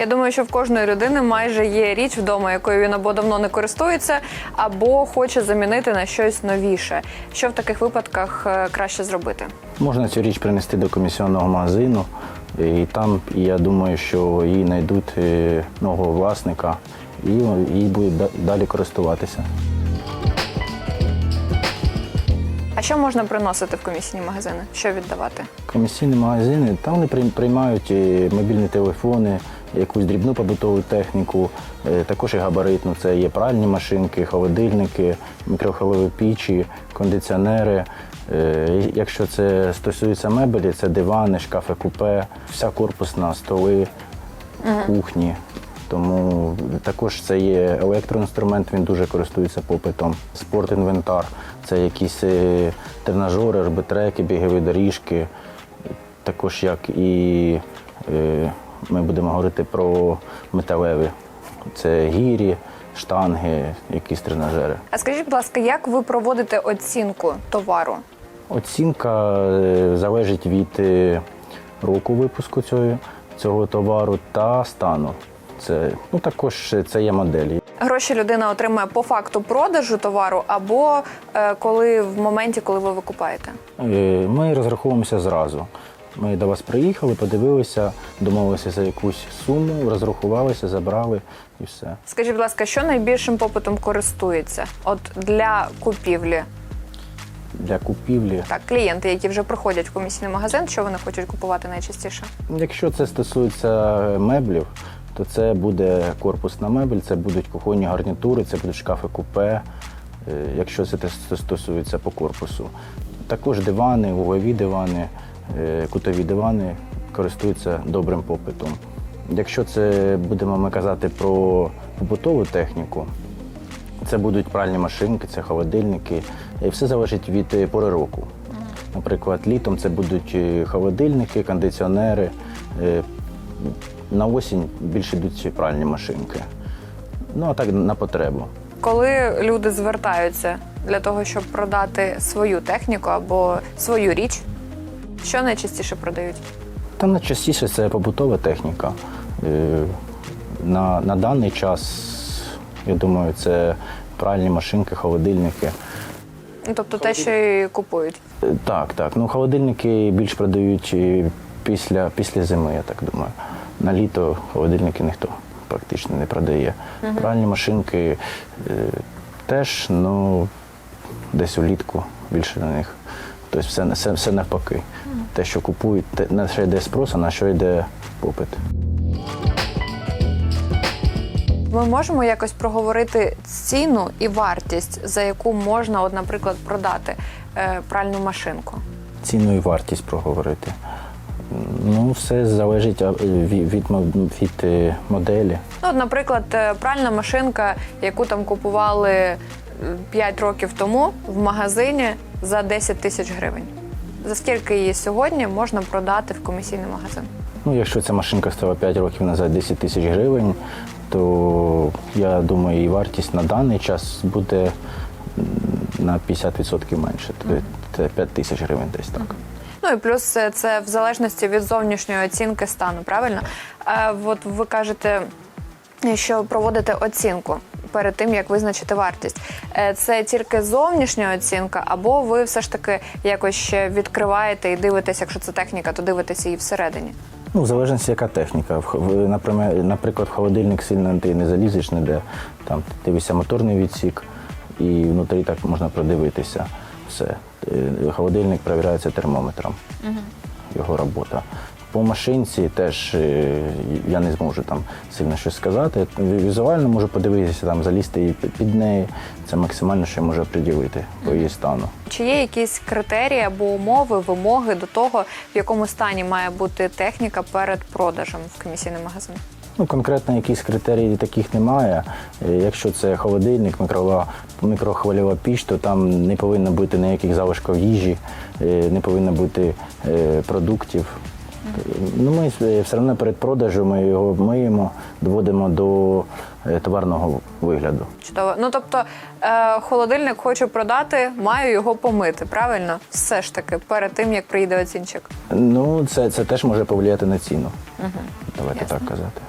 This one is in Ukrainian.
Я думаю, що в кожної людини майже є річ вдома, якою він або давно не користується, або хоче замінити на щось новіше. Що в таких випадках е, краще зробити? Можна цю річ принести до комісіонного магазину, і там я думаю, що її знайдуть е, нового власника і її будуть далі користуватися. А що можна приносити в комісійні магазини? Що віддавати? Комісійні магазини там вони приймають е, мобільні телефони, якусь дрібну побутову техніку, е, також і габаритну. Це є пральні машинки, холодильники, мікрохвильові пічі, кондиціонери. Е, Якщо це стосується мебелі, це дивани, шкафи купе, вся корпусна, столи, кухні. Тому також це є електроінструмент, він дуже користується попитом. Спортінвентар це якісь е, тренажери, ребетреки, бігові доріжки. Також як і е, ми будемо говорити про металеві. Це гірі, штанги, якісь тренажери. А скажіть, будь ласка, як ви проводите оцінку товару? Оцінка е, залежить від е, року випуску цього, цього товару та стану. Це ну також це є моделі. Гроші людина отримує по факту продажу товару, або е, коли в моменті, коли ви викупаєте. Е, Ми розраховуємося зразу. Ми до вас приїхали, подивилися, домовилися за якусь суму, розрахувалися, забрали і все. Скажіть, будь ласка, що найбільшим попитом користується? От для купівлі, Для купівлі. так, клієнти, які вже приходять в комісійний магазин, що вони хочуть купувати найчастіше? Якщо це стосується меблів, то це буде корпусна мебель, це будуть кухонні гарнітури, це будуть шкафи купе, е, якщо це стосується по корпусу. Також дивани, углові дивани, кутові дивани користуються добрим попитом. Якщо це будемо ми казати про побутову техніку, це будуть пральні машинки, це холодильники. І все залежить від е, пори року. Наприклад, літом це будуть е, холодильники, кондиціонери. Е, На осінь більше йдуть пральні машинки. Ну, а так на потребу. Коли люди звертаються для того, щоб продати свою техніку або свою річ, що найчастіше продають? Та найчастіше це побутова техніка. Е, На, на даний час, я думаю, це пральні машинки, холодильники. Ну, тобто те, що і купують. Е, Так, так. Ну, холодильники більш продають е, після, після зими, я так думаю. На літо холодильники ніхто практично не продає. Пральні машинки е, теж, ну, десь улітку більше на них. Тобто все, все, все навпаки. Те, що купують, те, на що йде спрос, а на що йде попит. Ми можемо якось проговорити ціну і вартість, за яку можна, от, наприклад, продати е, пральну машинку. Ціну і вартість проговорити. Ну, все залежить від, від, від е, моделі. Ну, от, наприклад, е, пральна машинка, яку там купували 5 років тому в магазині за 10 тисяч гривень. За скільки її сьогодні можна продати в комісійний магазин? Ну, якщо ця машинка стояла 5 років назад 10 тисяч гривень, то я думаю, її вартість на даний час буде на 50% менше. Тобто Це 5 тисяч гривень десь так. Ну і плюс е, це в залежності від зовнішньої оцінки стану, правильно? А от ви кажете, що проводите оцінку перед тим, як визначити вартість. Е, Це тільки зовнішня оцінка, або ви все ж таки якось ще відкриваєте і дивитесь, якщо це техніка, то дивитесь її всередині. Ну, в залежності, яка техніка. Наприклад, в холодильник сильно ти не залізеш ніде. Там дивишся моторний відсік, і внутрі так можна продивитися все. Е, Холодильник перевіряється термометром. Його робота. По машинці теж е, я не зможу там сильно щось сказати. Візуально можу подивитися, там залізти і під- неї. Це максимально, що я можу приділити по її стану. Чи є якісь критерії або умови, вимоги до того, в якому стані має бути техніка перед продажем в комісійний магазин? Ну, конкретно якісь критерії таких немає. Е, Якщо це холодильник, мікрова, мікрохвильова піч, то там не повинно бути ніяких залишків їжі, е, не повинно бути продуктів. Ну, ми все одно перед продажем ми його миємо, доводимо до е, товарного вигляду. Чудово. Ну тобто, е, холодильник хочу продати, маю його помити. Правильно? Все ж таки, перед тим як приїде оцінчик. Ну, це, це теж може повлияти на ціну. Давайте Ясно. так казати.